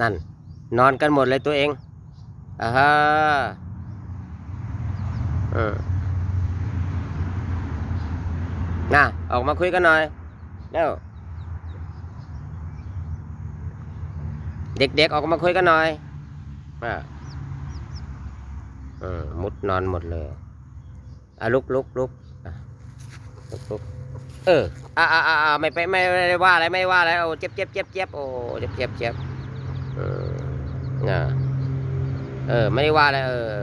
นั่น นอนกันหมดเลยตัวเองอ่าฮะอืมน่ะ ออกมาคุยกันหน่อยเร็วเด็กๆออกมาคุยกันหน่อยอ่าอืมมุดนอนหมดเลยอะลุกลุกลุกลุกลุกเอออ่าอ่าอ่าไม่ไปไม่ไม่ได้ว่าอะไรไม่ว่าอะไรโอ้เจ็บเจ็บเจ็บเจ็บโอ้เจ็บเจ็บเจ็บ น่ะเออ ไม่ได้ว่าอะไรเออ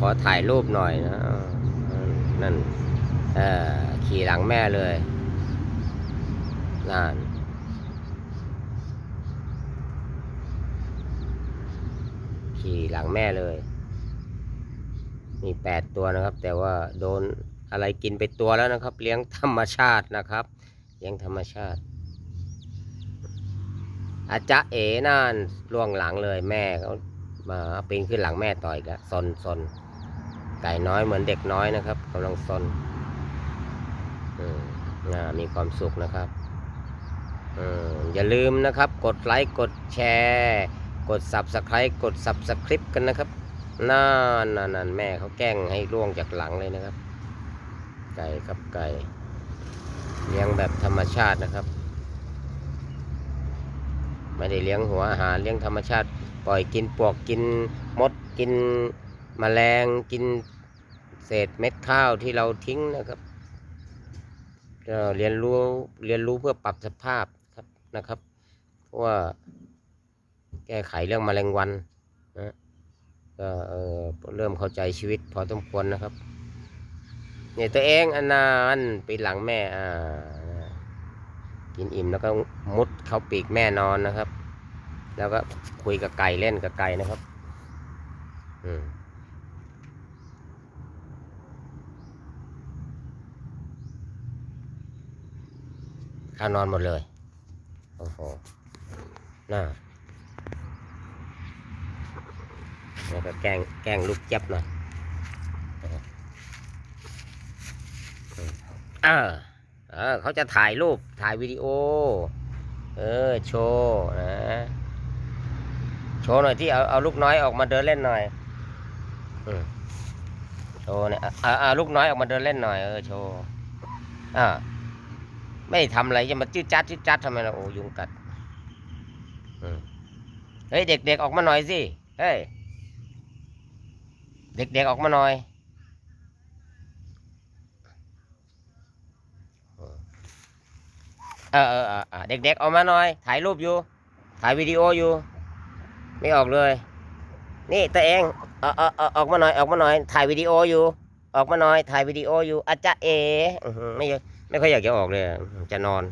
ขอถ่ายรูปหน่อยนะนั่นเออขี่หลังแม่เลยนั่นขี่หลังแม่เลย มีแปดตัวนะครับ แต่ว่าโดนอะไรกินไปตัวแล้วนะครับ เลี้ยงธรรมชาตินะครับ เลี้ยงธรรมชาติ อาจจะเอ๋นั่นล่วงหลังเลยแม่เขามาปีนขึ้นหลังแม่ต่อยกันซนซนไก่น้อยเหมือนเด็กน้อยนะครับกำลังซนมีความสุขนะครับอย่าลืมนะครับ กดไลค์กดแชร์ กด subscribe กด subscribe กันนะครับนั่นนั่นนั่นแม่เขาแกล้งให้ล่วงจากหลังเลยนะครับ ไก่ครับไก่เลี้ยงแบบธรรมชาตินะครับ ไม่ได้เลี้ยงหัวอาหารเลี้ยงธรรมชาติ ปล่อยกินปลวกกินมดกินแมลงกินเศษเม็ดข้าวที่เราทิ้งนะครับเรียนรู้เรียนรู้เพื่อปรับสภาพครับนะครับ เพราะว่าแก้ไขเรื่องแมลงวันนะก็เออเริ่มเข้าใจชีวิตพอสมควรนะครับเนี่ยตัวเองอันนั้นปีหลังแม่อ่า กินอิ่มแล้วก็มุดเข้าปีกแม่นอนนะครับ แล้วก็คุยกับไก่เล่นกับไก่นะครับ อืมข้านอนหมดเลย โอ้โห น่าแล้วก็แกงแกงลูกเจ็บหน่อยเออ เออเขาจะถ่ายรูปถ่ายวิดีโอ เออโชว์นะโชว์หน่อยที่เอาเอาลูกน้อยออกมาเดินเล่นหน่อยอโชว์เนี่ยเอาเอาลูกน้อยออกมาเดินเล่นหน่อยเออโชว์อ่าไม่ทำอะไรจะมาจืดจัดจืดจัดทำไมล่ะโอ้ยุงกัดเฮ้ยเด็กๆออกมาหน่อยสิเฮ้ยเด็กๆออกมาหน่อย เออเออเออเด็กๆออกมาหน่อย ถ่ายรูปอยู่ ถ่ายวิดีโออยู่ ไม่ออกเลย นี่ตัวเองเออเออออกมาหน่อยออกมาหน่อย ถ่ายวิดีโออยู่ ออกมาหน่อย ถ่ายวิดีโออยู่อาจจะเออื้อไม่ไม่ค่อยอยากจะออกเลยจะนอน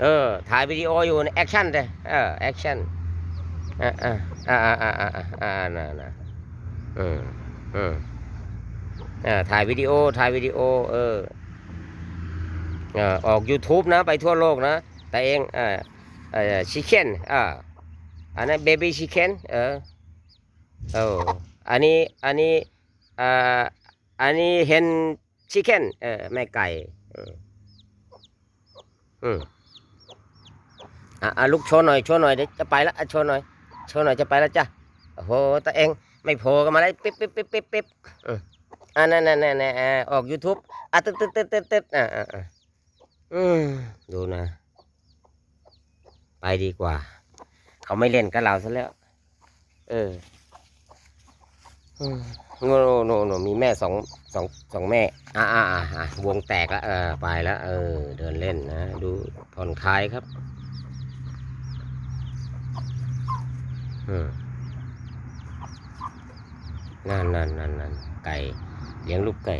เออ ถ่ายวิดีโออยู่แอคชั่นเลยเออแอคชั่นอ่าอ่าอ่าอ่าอ่าอ่าอ่าน่ะน่ะอืมอืมอ่าถ่ายวิดีโอถ่ายวิดีโอ เออ อออก YouTube นะไปทั่วโลกนะ แต่เองอ่อเอ่อชิคเก้นอ่าอันนั้นเบบี้ชิคเก้นเออโอ้อันนี้อันนี้อ่าอันนี้เห็นชิคเก้นเออแม่ไก่อืมอืมอะอะลูกโชว์หน่อยโชว์หน่อยเดี๋ยวจะไปละโชว์หน่อยโชว์หน่อยจะไปแล้วจ้ะโอ้โหตัวเองไม่โผล่กันมาเลยปิ๊บปิ๊บปิ๊บปิ๊บปิ๊บอ่านั่นนั่นนั่นออก YouTube อะตึ๊ดตึ๊ดตึ๊ดตึ๊ดอ่าอ่า อ่าอืมดูนะ ไปดีกว่า เขาไม่เล่นกับเราซะแล้ว เอออืมโนโนโนโนมีแม่สองสองสองแม่อ่าอ่าอ่าอ่าวงแตกแล้วเออไปแล้วเออ เดินเล่นนะ ดูผ่อนคลายครับอืมนั่นนั่นนั่นนั่นไก่ เลี้ยงลูกไก่